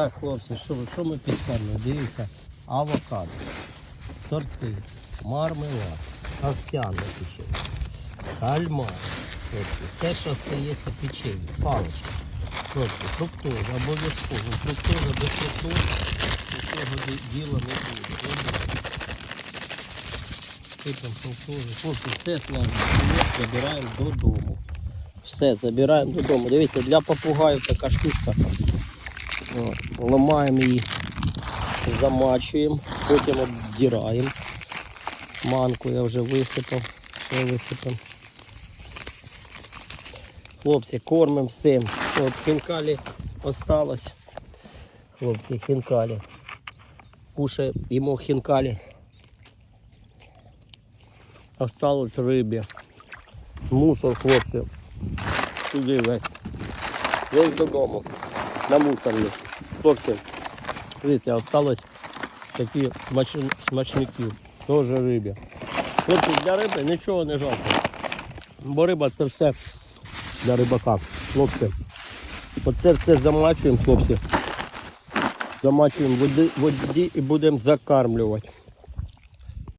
Так, хлопці, що, що ми підкармили? Дивіться, авокадо, торти, мармелад, овсяне печення, кальмар, хлопці, все, що стається печення, палички, хлопці, фруктоза, обов'язково, фруктоза без фруктози, нічого ді- діла не буде. Сипемо фруктозу. Хлопці, все славно, забираємо додому. Все, забираємо додому. Дивіться, для попугаїв така штучка. От, Ламаємо її, замачуємо, потім обдираємо. Манку я вже висипав, все висипав. Хлопці, кормимо всім. От хінкалі осталось. Хлопці, хінкалі. Кушає йому хінкалі. Осталось рибі. Мусор, хлопці. Сюди весь. Весь додому. На мусорні. Хлопці, дивіться, осталось такі смач- смачники. Теж рибі. Хлопці, для риби нічого не жалко. Бо риба це все для рибака. Хлопці. Оце все замачуємо, хлопці. Замачуємо в воді, воді і будемо закармлювати.